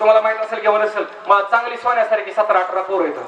तुम्हाला माहीत असेल किंवा नसेल मला चांगली सोन्यासारखी सतरा अठरा पोर येतं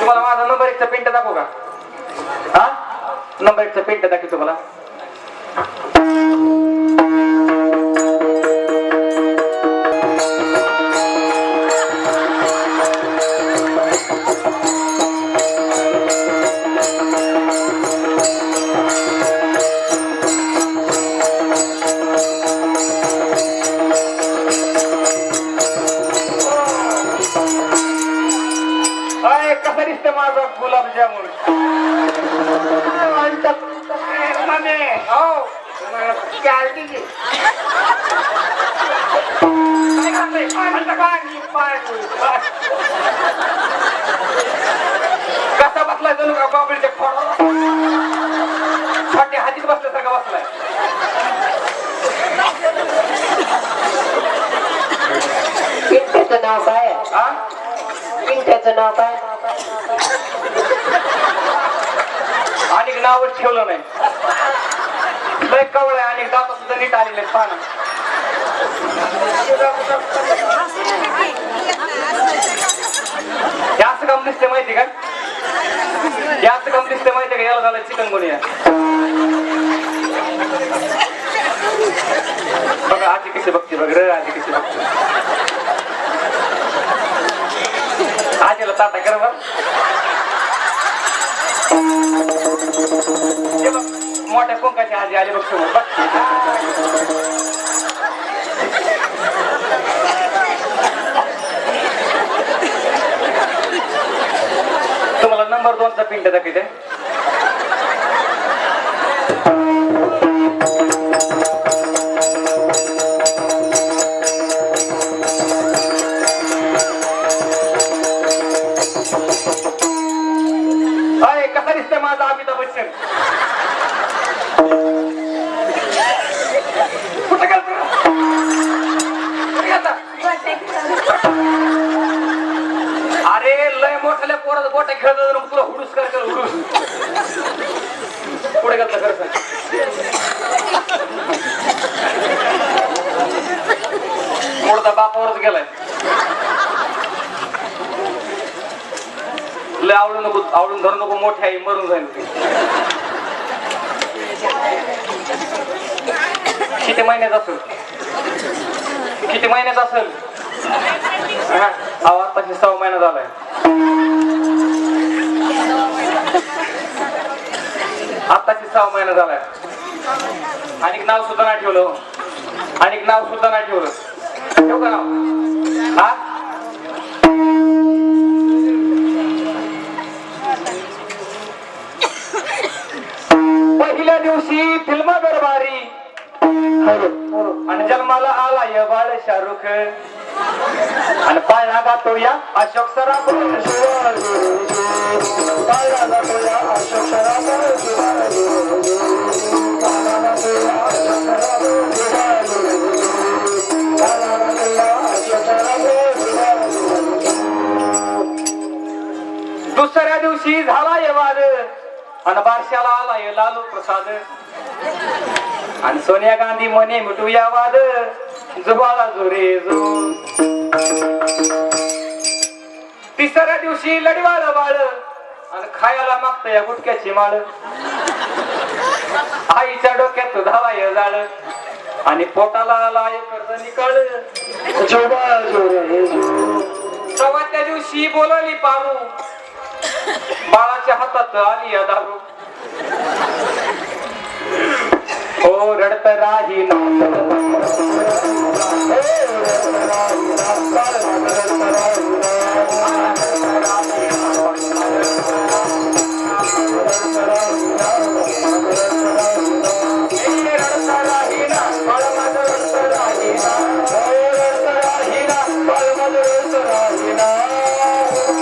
तुम्हाला माझा नंबर एकचा पिंट दाखवू का? हा? नंबर एकचा पिंट दाखवतो तुम्हाला. दिसतं माझा गुलाबजामुन हो. पाणी, पाणी, पाणी. कसा बसलाय जणू का बाबळीच्या खोडाला छोट्या हातीत बसल्यासारखा बसलाय पिंट्याचं नाव काय आहे? हा पिंट्याचं नाव आणि नावच ठेवलं नाही. लय कवळ आहे आणि दात सुद्धा नीट आलेले पान जास्त हे काम दिसते माहिती का? जास्त असं काम दिसते माहिती का? याला झालं चिकन गुनिया बघा आजी कशी बघते बघ रे आजी कशी बघते. आजीला ताटा कर बघ हे बघ, मोठ्या कोंकाची आजी आली बघ समोर बघ. तुम्हाला नंबर दोनचा पिंट दाखवते. मोठ्याल्या पोरात गोट्या खेळत होता तुला हुडूस कर कर? हुडूस. पुढे घातलं खरं सांग. मुडदा बापावरच गेलाय. लय आवडू नको आवडून धरू नको मोठे आई मरून जाईल ती. किती महिन्यात असेल? किती महिन्यात असेल? हा, अहो आताशी सहा महिना झालाय. आताशी सहा महिना झालाय आणि नाव सुद्धा नाही ठेवलं हो. आणि नाव सुद्धा नाही ठेवलं. ठेवू का नाव? हा? पहिल्या दिवशी फिल्म दरबारी. आणि जन्माला आला या बाळ शाहरुख. आणि पाय गातो या अशोक सराफ. पाय गातो या अशोक सराफ दुसऱ्या दिवशी झाला ये वाद. आणि बारशाला आला ये लालू प्रसाद. आणि सोनिया गांधी म्हणे मिटूया वाद. जुबाला जोरे जो तिसऱ्या दिवशी लढवाळ बाळ. आणि खायला मागत या गुटक्याची माळ. आईच्या डोक्यात धावाय जाळ. आणि पोटाला आला कर्ज निकाळ. चौथ्या दिवशी बोलवली पारू. बाळाच्या हातात आली या दारू. हो रडत राही मागे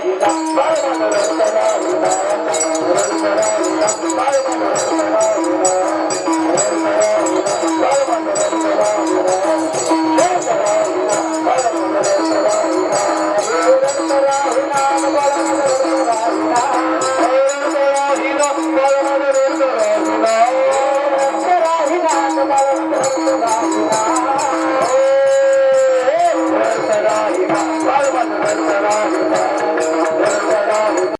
రాయుడా